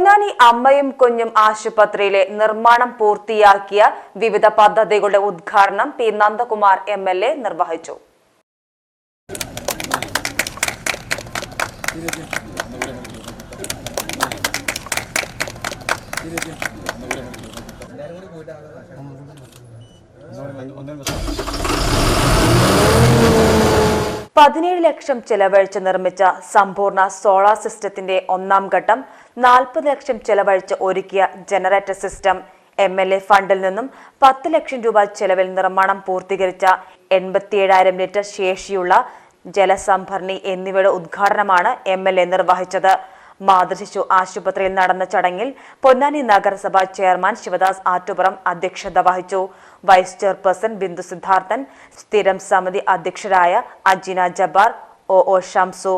പൊന്നാനി അമ്മയും കുഞ്ഞും ആശുപത്രിയിലെ നിർമ്മാണം പൂർത്തിയാക്കിയ വിവിധ പദ്ധതികളുടെ ഉദ്ഘാടനം P Nandakumar M L A നിർവഹിച്ചു. പതിനേഴ് ലക്ഷം ചെലവഴിച്ച് നിർമ്മിച്ച സമ്പൂർണ സോളാർ സിസ്റ്റത്തിന്റെ ഒന്നാം ഘട്ടം നാൽപ്പത് ലക്ഷം ചെലവഴിച്ച് ഒരുക്കിയ generator system M L A ഫണ്ടിൽ നിന്നും പത്ത് ലക്ഷം രൂപ ചെലവിൽ നിർമ്മാണം പൂർത്തീകരിച്ച എൺപത്തിയേഴായിരം ലിറ്റർ ശേഷിയുള്ള ജലസംഭരണി എന്നിവയുടെ ഉദ്ഘാടനമാണ് എം എൽ എ നിർവഹിച്ചത്. മാതൃശിശു ആശുപത്രിയിൽ നടന്ന ചടങ്ങിൽ പൊന്നാനി നഗരസഭ ചെയർമാൻ ശിവദാസ് ആറ്റുപുറം അധ്യക്ഷത വഹിച്ചു. വൈസ് ചെയർപേഴ്സൺ ബിന്ദു സിദ്ധാർത്ഥൻ സ്ഥിരം സമിതി അധ്യക്ഷരായ Ajina Jabar O O Shamsu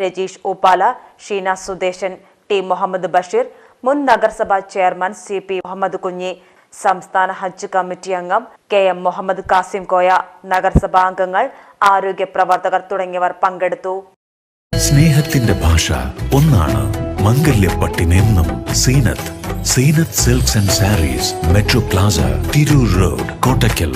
Rajeesh Uppala Sheena Sudeshan T Muhammad Basheer മുൻ നഗരസഭാ chairman C P Muhammad Kunhi സംസ്ഥാന ഹജ്ജ് കമ്മിറ്റി അംഗം കെ എം മുഹമ്മദ് കാസിം കോയ നഗരസഭാംഗങ്ങൾ ആരോഗ്യ പ്രവർത്തകർ തുടങ്ങിയവർ പങ്കെടുത്തു. സ്നേഹത്തിന്റെ ഭാഷ ഒന്നാണ് മംഗല്യപ്പട്ടിനെന്നും Zeenath. Zeenath silks and sarees metro plaza Tirur road Kottakkal.